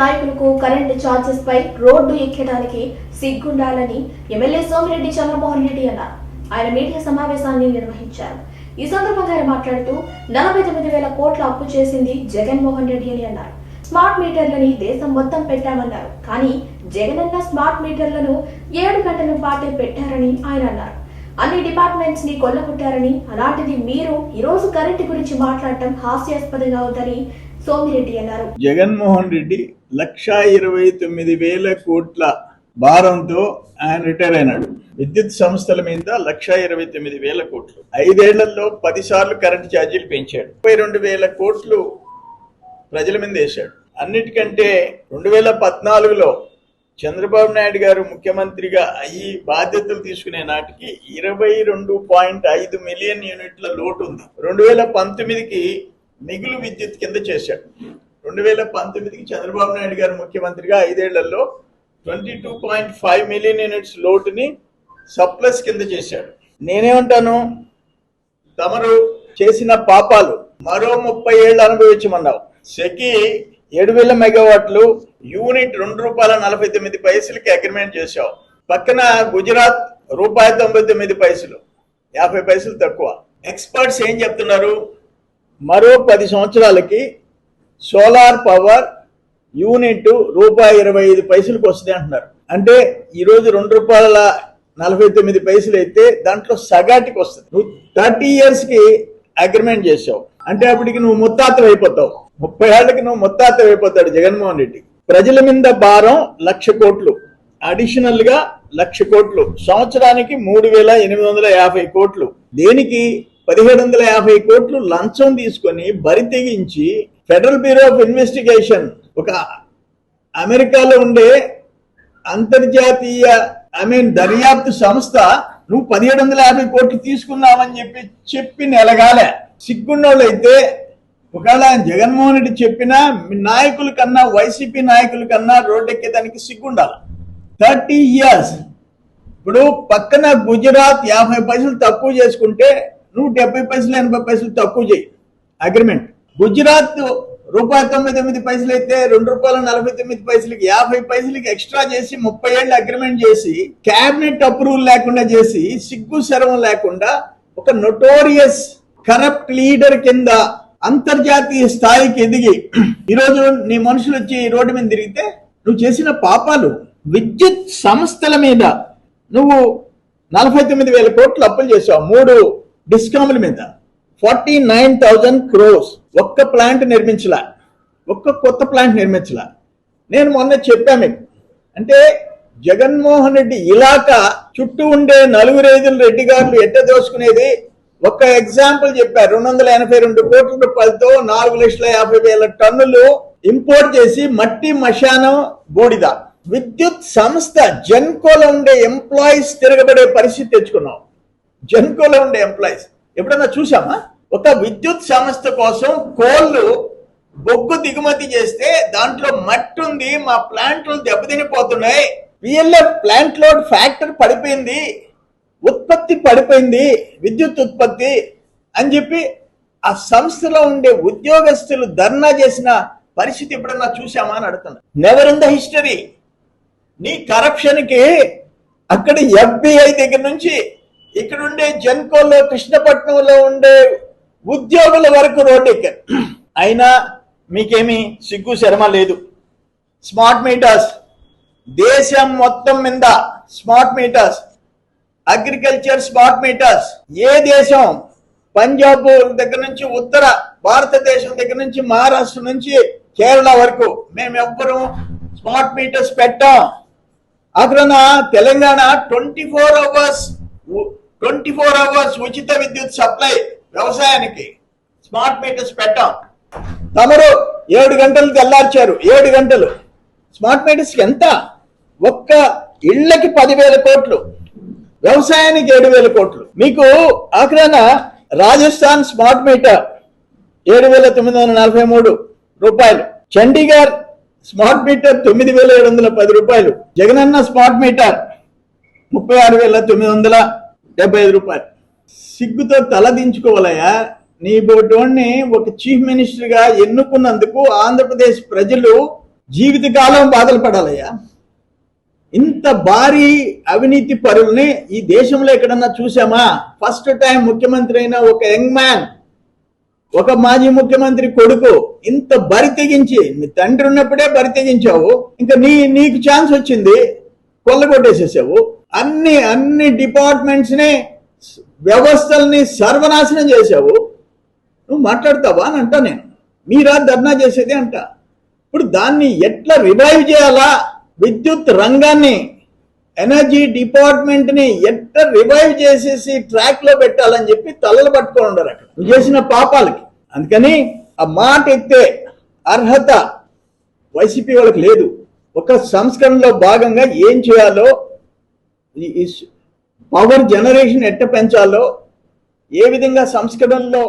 నాయకులకు current charges పై రోడ్డు ఎక్కడానికి సిగ్గుండాలని ఎమ్మెల్యే సోమిరెడ్డి చంద్రమోహన్ రెడ్డి అన్నారు. ఆయన మీడియా సమావేశాన్ని నిర్వహించారు. ఈ సందర్భంగా ఆయన మాట్లాడుతూ నలభై తొమ్మిది వేల కోట్ల అప్పు చేసింది జగన్మోహన్ రెడ్డి అని అన్నారు. స్మార్ట్ మీటర్లని దేశం మొత్తం పెట్టామన్నారు. కానీ జగనన్న స్మార్ట్ మీటర్లను ఏడు గంటల పాటే పెట్టారని ఆయన అన్నారు. అన్ని డిపార్ట్మెంట్స్ని కొల్లగొట్టారని అలాంటిది మీరు ఈ రోజు కరెంటు గురించి మాట్లాడటం హాస్యాస్పదంగా ఉందని సోమిరెడ్డి అన్నారు. జగన్మోహన్ రెడ్డి లక్షా ఇరవై తొమ్మిది వేల కోట్ల భారంతో ఆయన రిటైర్ అయినాడు. విద్యుత్ సంస్థల మీద లక్షా ఇరవై తొమ్మిది వేల కోట్లు. ఐదేళ్ళలో పదిసార్లు కరెంట్ కరెంటు ఛార్జీలు పెంచాడు. ముప్పై రెండు వేల కోట్లు ప్రజల మీద వేశాడు. అన్నిటికంటే రెండు వేల పద్నాలుగులో చంద్రబాబు నాయుడు గారు ముఖ్యమంత్రిగా అయ్యి బాధ్యతలు తీసుకునే నాటికి ఇరవై రెండు పాయింట్ ఐదు మిలియన్ యూనిట్ల లోటు ఉంది. రెండు వేల పంతొమ్మిదికి మిగులు విద్యుత్ కింద చేశాడు. రెండు వేల పంతొమ్మిదికి చంద్రబాబు నాయుడు గారు ముఖ్యమంత్రిగా ఐదేళ్ళలో twenty two point five million units లోటుని surplus కింద చేశాడు. నేనేమంటాను? తమరు చేసిన పాపాలు మరో ముప్పై ఏళ్ళు అనుభవించమన్నావు. సెకి ఏడు వేల మెగావాట్లు యూనిట్ రెండు రూపాయల నలభై తొమ్మిది పైసలకి అగ్రిమెంట్ చేశావు. పక్కన గుజరాత్ రూపాయి తొంభై తొమ్మిది పైసలు యాభై పైసలు తక్కువ. ఎక్స్పర్ట్స్ ఏం చెప్తున్నారు? మరో పది సంవత్సరాలకి సోలార్ పవర్ యూనిట్ రూపాయి ఇరవై ఐదు పైసలకు వస్తుంది అంటున్నారు. అంటే ఈరోజు రెండు రూపాయల నలభై తొమ్మిది పైసలు అయితే దాంట్లో సగాటికి వస్తుంది. నువ్వు థర్టీ ఇయర్స్కి అగ్రిమెంట్ చేసావు. అంటే అప్పటికి నువ్వు ముత్తాత అయిపోతావు. ముప్పై ఏళ్ళకి నువ్వు ముత్తాత అయిపోతాడు జగన్మోహన్ రెడ్డి. ప్రజల మీద భారం లక్ష కోట్లు. అడిషనల్గా లక్ష కోట్లు. సంవత్సరానికి మూడు వేల ఎనిమిది వందల యాభై కోట్లు. దేనికి? పదిహేడు వందల యాభై కోట్లు లంచం తీసుకొని బరి తెగించి ఫెడరల్ బ్యూరో ఆఫ్ ఇన్వెస్టిగేషన్ ఒక అమెరికాలో ఉండే అంతర్జాతీయ ఐ మీన్ దర్యాప్తు సంస్థ నువ్వు పదిహేడు వందల యాభై కోట్లు తీసుకున్నావని చెప్పి చెప్పి నెలగాలే సిగ్గున్నోళ్ళు అయితే ఒకవేళ జగన్మోహన్ రెడ్డి చెప్పినా నాయకుల కన్నా వైసీపీ నాయకుల కన్నా రోడ్డెక్కేదానికి సిగ్గుండాలి. Thirty years. ఇప్పుడు పక్కన గుజరాత్ యాభై పైసలు తక్కువ చేసుకుంటే నువ్వు డెబ్బై పైసలు ఎనభై పైసలు తక్కువ చేయి. అగ్రిమెంట్ గుజరాత్ రూపాయి తొమ్మిది తొమ్మిది పైసలు అయితే రెండు రూపాయల నలభై తొమ్మిది పైసలకి యాభై పైసలకి ఎక్స్ట్రా చేసి ముప్పై ఏళ్ళు అగ్రిమెంట్ చేసి క్యాబినెట్ అప్రూవల్ లేకుండా చేసి సిగ్గు శరవం లేకుండా ఒక నొటోరియస్ కరప్ట్ లీడర్ కింద అంతర్జాతీయ స్థాయికి ఎదిగి ఈరోజు నీ మనుషులు వచ్చి ఈ రోడ్డు మీద తిరిగితే నువ్వు చేసిన పాపాలు విద్యుత్ సంస్థల మీద నువ్వు నలభై తొమ్మిది వేల కోట్లు అప్పులు చేసావు మూడు డిస్కాముల మీద. ఫార్టీ నైన్ థౌజండ్ క్రోస్ ఒక్క ప్లాంట్ నిర్మించలా. ఒక్క కొత్త ప్లాంట్ నిర్మించలా. నేను మొన్న చెప్పాను మీకు. అంటే జగన్మోహన్ రెడ్డి ఇలాకా చుట్టూ ఉండే నలుగురేజుల రెడ్డి గారులు ఎట్ట దోసుకునేది ఒక ఎగ్జాంపుల్ చెప్పారు రెండు వందల ఎనభై రెండు కోట్ల రూపాయలతో నాలుగు లక్షల యాభై వేల టన్నులు ఇంపోర్ట్ చేసి మట్టి మశానం బూడిద. విద్యుత్ సంస్థ జెన్కోలో ఉండే ఎంప్లాయీస్ తిరగబడే పరిస్థితి తెచ్చుకున్నాం. జెన్కోలో ఉండే ఎంప్లాయీస్. ఎప్పుడన్నా చూసామా ఒక విద్యుత్ సంస్థ కోసం కోళ్ళు బొగ్గు దిగుమతి చేస్తే దాంట్లో మట్టి ఉంది మా ప్లాంట్లు దెబ్బతినిపోతున్నాయి. పిఎల్ఎఫ్ ప్లాంట్ లోడ్ ఫ్యాక్టరీ పడిపోయింది ఉత్పత్తి పడిపోయింది విద్యుత్ ఉత్పత్తి అని చెప్పి ఆ సంస్థలో ఉండే ఉద్యోగస్తులు ధర్నా చేసిన పరిస్థితి ఎప్పుడన్నా చూసామా అని అడుగుతున్నా. నెవర్ ఇన్ ద హిస్టరీ నీ కరప్షన్కి అక్కడ ఎఫ్బిఐ దగ్గర నుంచి ఇక్కడ ఉండే జన్కోలో కృష్ణపట్నంలో ఉండే ఉద్యోగుల వరకు రోడ్డు ఎక్కారు. అయినా మీకేమి సిగ్గు శర్మ లేదు. స్మార్ట్ మీటర్స్ దేశం మొత్తం మీద smart meters agriculture smart meters ఏ దేశం? పంజాబ్ దగ్గర నుంచి ఉత్తర భారతదేశం దగ్గర నుంచి మహారాష్ట్ర నుంచి కేరళ వరకు మేము ఎవ్వరూ స్మార్ట్ మీటర్స్ పెట్టాం. అక్కడ Telangana twenty four hours twenty four hours ఉచిత విద్యుత్ సప్లై వ్యవసాయానికి స్మార్ట్ మీటర్స్ పెట్టాం. తమరు ఏడు గంటలు తెల్లార్చారు. ఏడు గంటలు. స్మార్ట్ మీటర్స్ ఎంత? ఒక్క ఇళ్ళకి పదివేల కోట్లు. వ్యవసాయానికి ఏడు వేల కోట్లు. మీకు ఆఖరాన రాజస్థాన్ స్మార్ట్ మీటర్ ఏడు వేల తొమ్మిది వందల నలభై మూడు రూపాయలు. చండీగఢ్ స్మార్ట్ మీటర్ తొమ్మిది వేల ఏడు వందల పది రూపాయలు. జగనన్న స్మార్ట్ మీటర్ ముప్పై ఆరు వేల తొమ్మిది వందల డెబ్బై ఐదు రూపాయలు. సిగ్గుతో తలదించుకోవాలయ్యా నీ బోటోడిని ఒక చీఫ్ మినిస్టర్గా ఎన్నుకున్నందుకు ఆంధ్రప్రదేశ్ ప్రజలు జీవితకాలం బాధలు పడాలయ్యా ఇంత భారీ అవినీతి పరుల్ని ఈ దేశంలో ఎక్కడన్నా చూసామా ఫస్ట్ టైం ముఖ్యమంత్రి అయిన ఒక యంగ్ మ్యాన్ ఒక మాజీ ముఖ్యమంత్రి కొడుకు ఇంత బరి తెగించి మీ తండ్రి ఉన్నప్పుడే బరి తెగించావు. ఇంకా నీ నీకు ఛాన్స్ వచ్చింది. కొల్లగొట్టేసేసావు. అన్ని అన్ని డిపార్ట్మెంట్స్ని వ్యవస్థల్ని సర్వనాశనం చేశావు. నువ్వు మాట్లాడతావా అని అంటా నేను. మీరా ధర్నా చేసేది అంట. ఇప్పుడు దాన్ని ఎట్లా రివైవ్ చేయాలా? విద్యుత్ రంగాన్ని ఎనర్జీ డిపార్ట్మెంట్ని ఎట్లా రివైవ్ చేసేసి ట్రాక్లో పెట్టాలని చెప్పి తలలు పట్టుకొని ఉండరు అక్కడ. నువ్వు చేసిన పాపాలకి. అందుకని ఆ మాట ఎత్తే అర్హత వైసీపీ వాళ్ళకి లేదు. ఒక సంస్కరణలో భాగంగా ఏం చేయాలో పవర్ జనరేషన్ ఎట్ట పెంచాలో ఏ విధంగా సంస్కరణలో